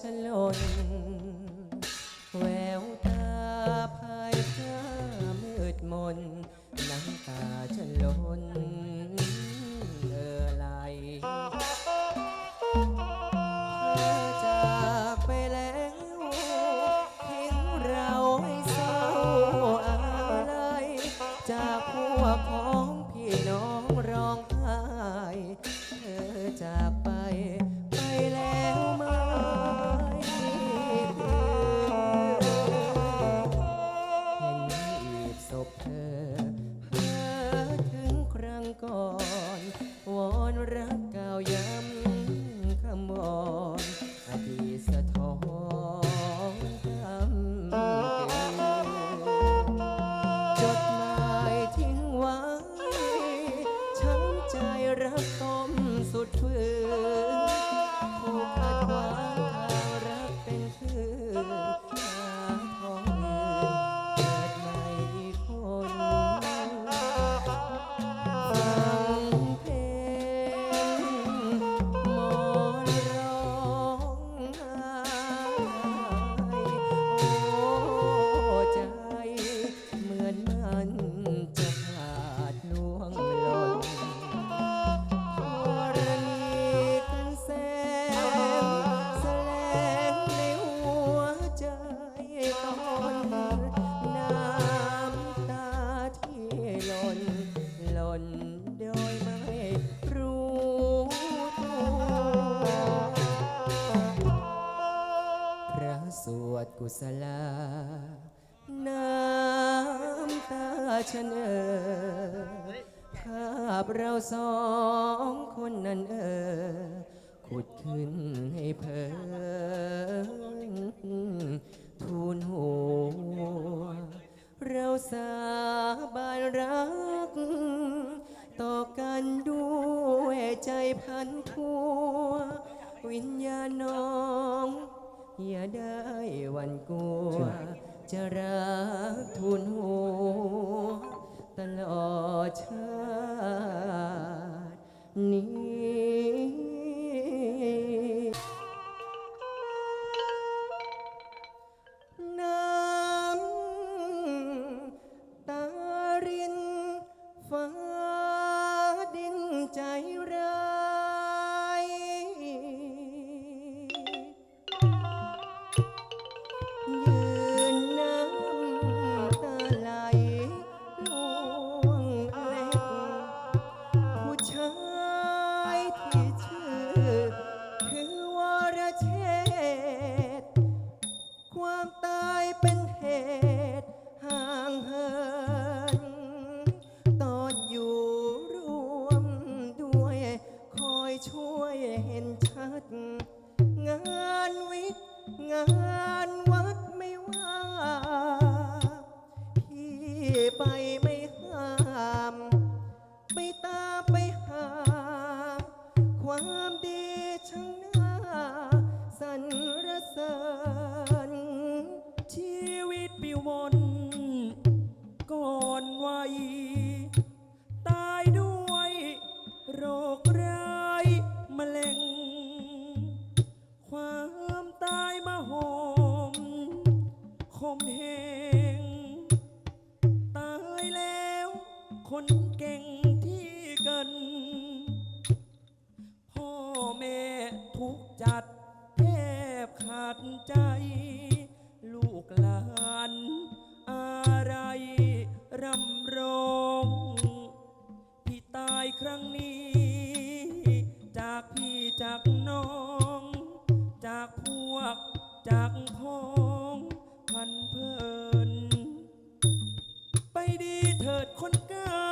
ฉลนแววตาพายผ้ามืดมน น้ำตาฉลนเออไหลเธอจากไปแล้วทิ้งเราให้เศร้าอะไรจากพวกของ อนวอนรัก กุศลา น้ำตาฉันเอ่ยภาพเราสองคนนั้นเออ ขุดขึ้นให้เพลินทูลหัว เราสาบานรัก ต่อกันด้วยใจพันทัววิญญาณน้อง อย่าได้หวันกลัวจะรั ที่ชื่อ คือวรเชษฐ์ความตายเป็นเหตุห่างเหินตอนอยู่รวมด้วย คอยช่วยเห็นชัด งานวิทย์งานวัดไม่ว่า พี่ไปไม่ เสริญชีวิตปิวมนก่อนวัยตายด้วยโรคร้ายมะเร็ง ความตายมาโหมคมเหงตายแล้วคนเก่งที่เกินพ่อแม่ทุกจัด พวกจากพ้องพันเพลิน ไปดีเถิดคนกล้า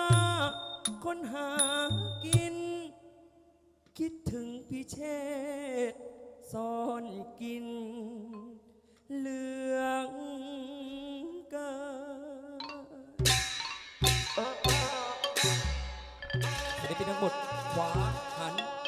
คนหากิน คิดถึงพี่เชษซ่อนกิน เหลืองกินศิลปินทั้งหมดขวา